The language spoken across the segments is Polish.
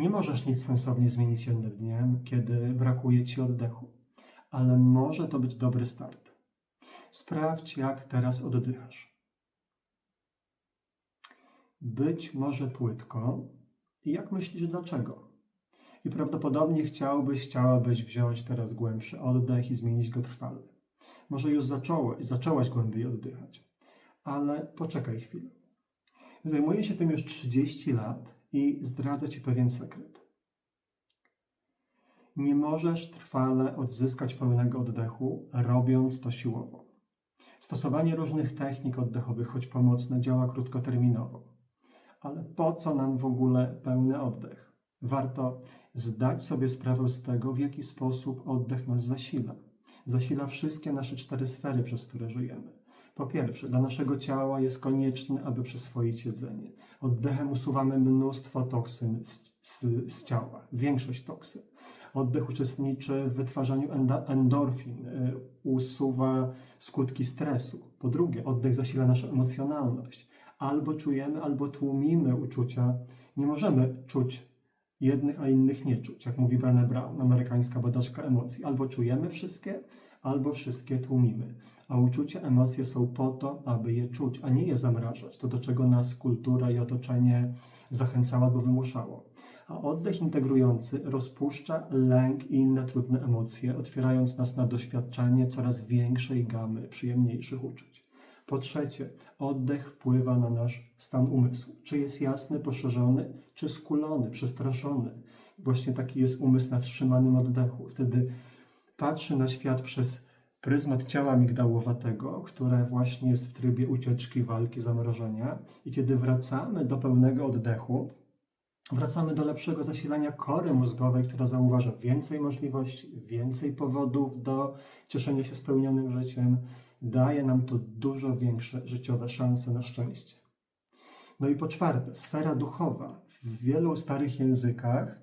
Nie możesz nic sensownie zmienić jednym dniem, kiedy brakuje ci oddechu, ale może to być dobry start. Sprawdź, jak teraz oddychasz. Być może płytko. I jak myślisz, dlaczego? I prawdopodobnie chciałbyś, chciałabyś wziąć teraz głębszy oddech i zmienić go trwale. Może już zacząłeś, zaczęłaś głębiej oddychać, ale poczekaj chwilę. Zajmuję się tym już 30 lat i zdradzę Ci pewien sekret. Nie możesz trwale odzyskać pełnego oddechu, robiąc to siłowo. Stosowanie różnych technik oddechowych, choć pomocne, działa krótkoterminowo. Ale po co nam w ogóle pełny oddech? Warto zdać sobie sprawę z tego, w jaki sposób oddech nas zasila. Zasila wszystkie nasze cztery sfery, przez które żyjemy. Po pierwsze, dla naszego ciała jest konieczny, aby przyswoić jedzenie. Oddechem usuwamy mnóstwo toksyn z, z, z ciała, większość toksyn. Oddech uczestniczy w wytwarzaniu endorfin, y, usuwa skutki stresu. Po drugie, oddech zasila naszą emocjonalność. Albo czujemy, albo tłumimy uczucia. Nie możemy czuć jednych, a innych nie czuć, jak mówi Brené Brown, amerykańska badaczka emocji. Albo czujemy wszystkie, albo wszystkie tłumimy. A uczucia, emocje są po to, aby je czuć, a nie je zamrażać. To, do czego nas kultura i otoczenie zachęcało albo wymuszało. A oddech integrujący rozpuszcza lęk i inne trudne emocje, otwierając nas na doświadczanie coraz większej gamy przyjemniejszych uczuć. Po trzecie, oddech wpływa na nasz stan umysłu. Czy jest jasny, poszerzony, czy skulony, przestraszony. Właśnie taki jest umysł na wstrzymanym oddechu. Wtedy patrzy na świat przez pryzmat ciała migdałowatego, które właśnie jest w trybie ucieczki, walki, zamrożenia. I kiedy wracamy do pełnego oddechu, wracamy do lepszego zasilania kory mózgowej, która zauważa więcej możliwości, więcej powodów do cieszenia się spełnionym życiem. Daje nam to dużo większe życiowe szanse na szczęście. No i po czwarte, sfera duchowa. W wielu starych językach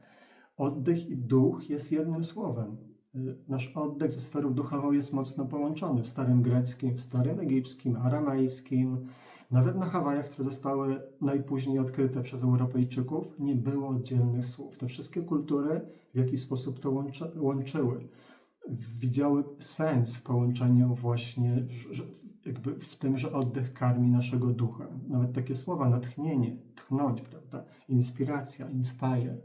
oddech i duch jest jednym słowem. Y, Nasz oddech ze sferą duchową jest mocno połączony w starym greckim, w starym egipskim, aramejskim. Nawet na Hawajach, które zostały najpóźniej odkryte przez Europejczyków, nie było oddzielnych słów. Te wszystkie kultury w jakiś sposób to łączy, łączyły. Widziały sens w połączeniu właśnie że, jakby w tym, że oddech karmi naszego ducha. Nawet takie słowa, natchnienie, tchnąć, prawda? Inspiracja, inspire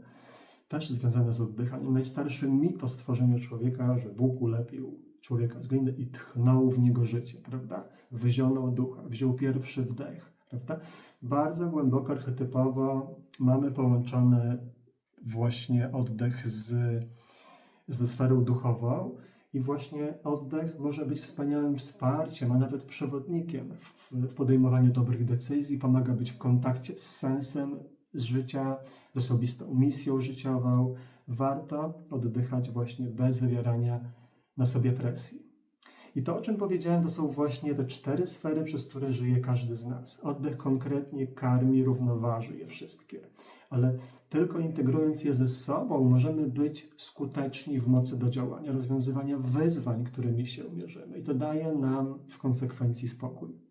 też związane z oddychaniem. Najstarszy mit o stworzeniu człowieka, że Bóg ulepił człowieka z gliny i tchnął w niego życie, prawda? Wyzionął ducha, wziął pierwszy wdech, prawda? Bardzo głęboko, archetypowo mamy połączone właśnie oddech z, ze sferą duchową i właśnie oddech może być wspaniałym wsparciem, a nawet przewodnikiem w, w podejmowaniu dobrych decyzji, pomaga być w kontakcie z sensem z życia, z osobistą misją życiową. Warto oddychać właśnie bez wywierania na sobie presji. I to, o czym powiedziałem, to są właśnie te cztery sfery, przez które żyje każdy z nas. Oddech konkretnie karmi, równoważy je wszystkie. Ale tylko integrując je ze sobą, możemy być skuteczni w mocy do działania, rozwiązywania wyzwań, którymi się mierzymy. I to daje nam w konsekwencji spokój.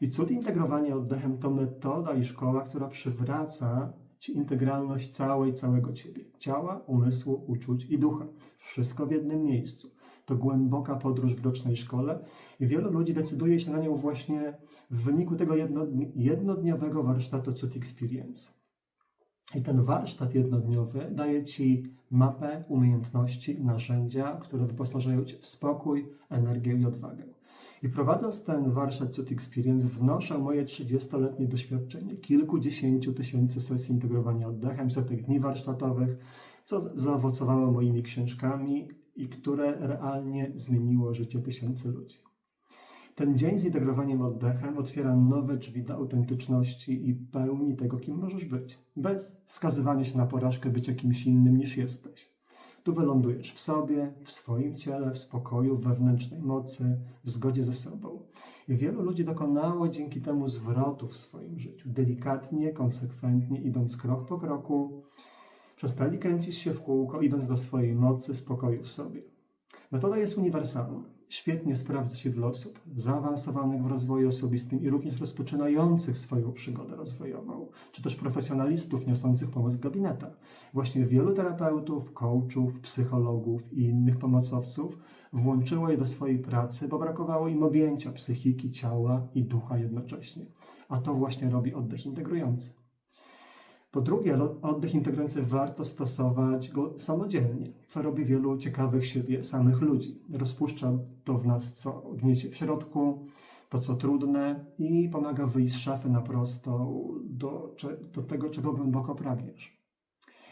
I cud integrowania oddechem to metoda i szkoła, która przywraca Ci integralność całej, całego Ciebie. Ciała, umysłu, uczuć i ducha. Wszystko w jednym miejscu. To głęboka podróż w rocznej szkole i wielu ludzi decyduje się na nią właśnie w wyniku tego jednodni- jednodniowego warsztatu Cud Experience. I ten warsztat jednodniowy daje Ci mapę umiejętności, narzędzia, które wyposażają Cię w spokój, energię i odwagę. I prowadząc ten warsztat Cud Experience, wnoszę moje 30-letnie doświadczenie, kilkudziesięciu tysięcy sesji integrowania oddechem, setek dni warsztatowych, co zaowocowało moimi książkami i które realnie zmieniło życie tysięcy ludzi. Ten dzień z integrowaniem oddechem otwiera nowe drzwi do autentyczności i pełni tego, kim możesz być, bez skazywania się na porażkę bycia kimś innym niż jesteś. Tu wylądujesz w sobie, w swoim ciele, w spokoju, w wewnętrznej mocy, w zgodzie ze sobą. I wielu ludzi dokonało dzięki temu zwrotu w swoim życiu. Delikatnie, konsekwentnie, idąc krok po kroku, przestali kręcić się w kółko, idąc do swojej mocy, spokoju w sobie. Metoda jest uniwersalna. Świetnie sprawdza się dla osób zaawansowanych w rozwoju osobistym i również rozpoczynających swoją przygodę rozwojową, czy też profesjonalistów niosących pomoc w gabinetach. Właśnie wielu terapeutów, coachów, psychologów i innych pomocowców włączyło je do swojej pracy, bo brakowało im objęcia psychiki, ciała i ducha jednocześnie. A to właśnie robi oddech integrujący. Po drugie, oddech integrujący warto stosować go samodzielnie, co robi wielu ciekawych siebie samych ludzi. Rozpuszcza to w nas, co gniecie w środku, to, co trudne i pomaga wyjść z szafy na prosto do, do tego, czego głęboko pragniesz.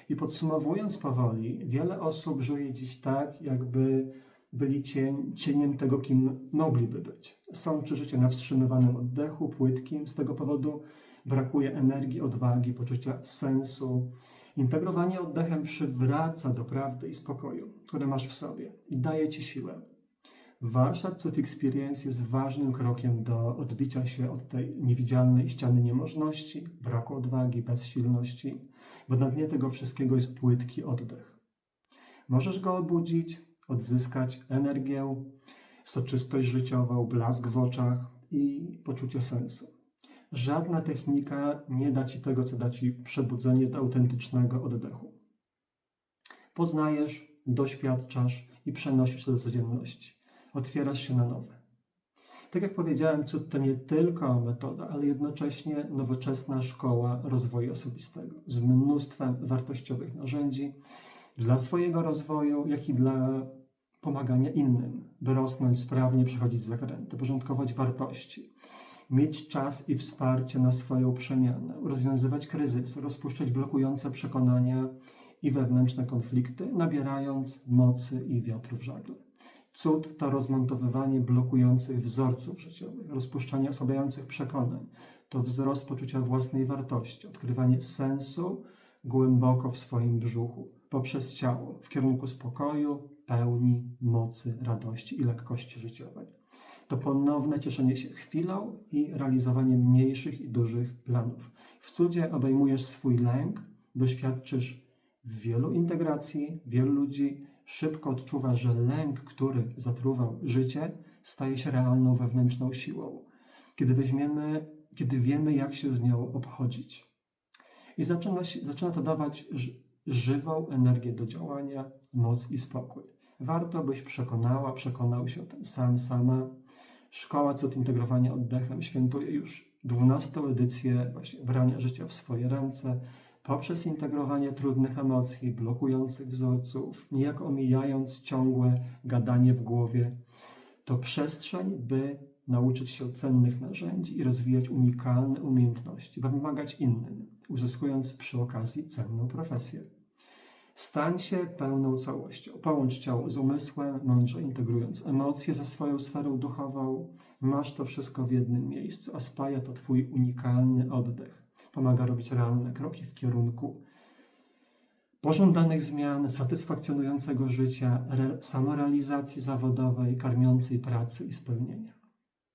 I podsumowując powoli, wiele osób żyje dziś tak, jakby byli cień, cieniem tego, kim mogliby być. Są czy życie na wstrzymywanym oddechu, płytkim, z tego powodu brakuje energii, odwagi, poczucia sensu. Integrowanie oddechem przywraca do prawdy i spokoju, które masz w sobie i daje ci siłę. Warsztat Cud Experience jest ważnym krokiem do odbicia się od tej niewidzialnej ściany niemożności, braku odwagi, bezsilności, bo na dnie tego wszystkiego jest płytki oddech. Możesz go obudzić, odzyskać energię, soczystość życiową, blask w oczach i poczucie sensu. Żadna technika nie da ci tego, co da ci przebudzenie do autentycznego oddechu. Poznajesz, doświadczasz i przenosisz to do codzienności. Otwierasz się na nowe. Tak jak powiedziałem, cud to nie tylko metoda, ale jednocześnie nowoczesna szkoła rozwoju osobistego z mnóstwem wartościowych narzędzi dla swojego rozwoju, jak i dla pomagania innym, by rosnąć sprawnie, przechodzić zakręty, porządkować wartości, mieć czas i wsparcie na swoją przemianę, rozwiązywać kryzysy, rozpuszczać blokujące przekonania i wewnętrzne konflikty, nabierając mocy i wiatru w żagle. Cud to rozmontowywanie blokujących wzorców życiowych, rozpuszczanie osłabiających przekonań, to wzrost poczucia własnej wartości, odkrywanie sensu głęboko w swoim brzuchu, poprzez ciało, w kierunku spokoju, pełni, mocy, radości i lekkości życiowej to ponowne cieszenie się chwilą i realizowanie mniejszych i dużych planów. W cudzie obejmujesz swój lęk, doświadczysz wielu integracji, wielu ludzi szybko odczuwa, że lęk, który zatruwał życie, staje się realną wewnętrzną siłą. Kiedy weźmiemy, kiedy wiemy, jak się z nią obchodzić. I zaczyna, się, zaczyna to dawać żywą energię do działania, moc i spokój. Warto byś przekonała, przekonał się o tym sam, sama, Szkoła Cud Integrowania Oddechem świętuje już 12 edycję właśnie brania życia w swoje ręce poprzez integrowanie trudnych emocji, blokujących wzorców, niejako omijając ciągłe gadanie w głowie. To przestrzeń, by nauczyć się cennych narzędzi i rozwijać unikalne umiejętności, by pomagać innym, uzyskując przy okazji cenną profesję. Stań się pełną całością. Połącz ciało z umysłem, mądrze integrując emocje ze swoją sferą duchową. Masz to wszystko w jednym miejscu, a spaja to Twój unikalny oddech. Pomaga robić realne kroki w kierunku pożądanych zmian, satysfakcjonującego życia, re- samorealizacji zawodowej, karmiącej pracy i spełnienia.